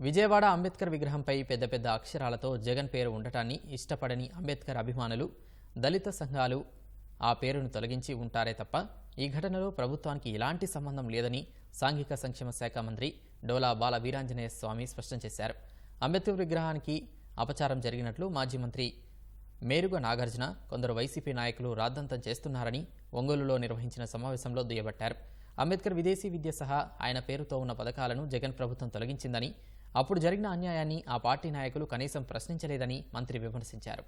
విజయవాడ అంబేద్కర్ విగ్రహంపై పెద్ద పెద్ద అక్షరాలతో జగన్ పేరు ఉండటాన్ని ఇష్టపడని అంబేద్కర్ అభిమానులు దళిత సంఘాలు ఆ పేరును తొలగించి ఉంటారే తప్ప ఈ ఘటనలో ప్రభుత్వానికి ఎలాంటి సంబంధం లేదని సాంఘిక సంక్షేమ శాఖ మంత్రి డోలా బాల వీరాంజనేయ స్వామి స్పష్టం చేశారు. అంబేద్కర్ విగ్రహానికి అపచారం జరిగినట్లు మాజీ మంత్రి మేరుగ నాగార్జున కొందరు వైసీపీ నాయకులు రాద్దంతం చేస్తున్నారని ఒంగోలులో నిర్వహించిన సమావేశంలో దుయ్యబట్టారు. అంబేద్కర్ విదేశీ విద్య సహా ఆయన పేరుతో ఉన్న పథకాలను జగన్ ప్రభుత్వం తొలగించిందని అప్పుడు జరిగిన అన్యాయాన్ని ఆ పార్టీ నాయకులు కనీసం ప్రశ్నించలేదని మంత్రి విమర్శించారు.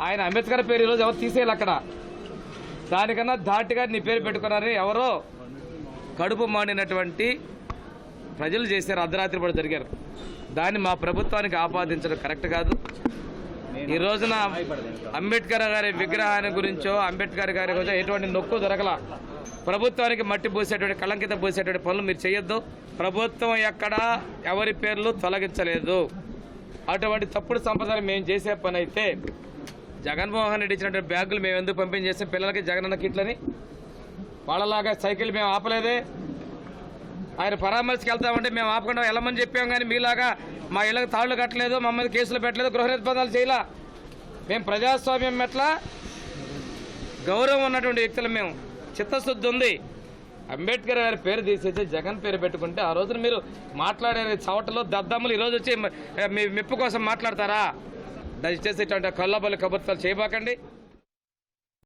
ఆయన అంబేద్కర్ పేరు ఈరోజు ఎవరు తీసేయాలి అక్కడ? దానికన్నా ధాటిగా నీ పేరు పెట్టుకున్నారని ఎవరో? కడుపు మాడినటువంటి ప్రజలు చేశారు అర్ధరాత్రి పడి జరిగారు. దాన్ని మా ప్రభుత్వానికి ఆపాదించడం కరెక్ట్ కాదు. ఈ రోజున అంబేద్కర్ గారి విగ్రహాన్ని గురించో అంబేద్కర్ గారి గురించో ఎటువంటి నొక్కు దొరకల. ప్రభుత్వానికి మట్టి పోసేటువంటి కళంకిత పోసేటువంటి పనులు మీరు చేయొద్దు. ప్రభుత్వం ఎక్కడ ఎవరి పేర్లు తొలగించలేదు. అటువంటి తప్పుడు సంపదలు మేము చేసే పని అయితే జగన్మోహన్ రెడ్డి ఇచ్చినటువంటి బ్యాగులు మేము ఎందుకు పంపించేస్తే పిల్లలకి జగనన్న కిట్లని? వాళ్ళలాగా సైకిల్ మేము ఆపలేదే. ఆయన పరామర్శకి వెళ్తామంటే మేము ఆపకుండా వెళ్ళమని చెప్పాం కానీ మీలాగా మా ఇళ్ళకి తాళ్ళు కట్టలేదు మమ్మల్ని కేసులు పెట్టలేదు గృహ నిర్బంధాలు చేయలా. మేము ప్రజాస్వామ్యం మెట్ల గౌరవం ఉన్నటువంటి వ్యక్తులు మేము. చిత్తశుద్ధి ఉంది. అంబేద్కర్ గారి పేరు తీసేసి జగన్ పేరు పెట్టుకుంటే ఆ రోజున మీరు మాట్లాడే చవటలో దద్దమ్మలు ఈరోజు వచ్చి మీ మెప్పు కోసం మాట్లాడతారా? దయచేసి ఇటువంటి కళ్ళబల్లి కబుర్తాలు చేయబాకండి.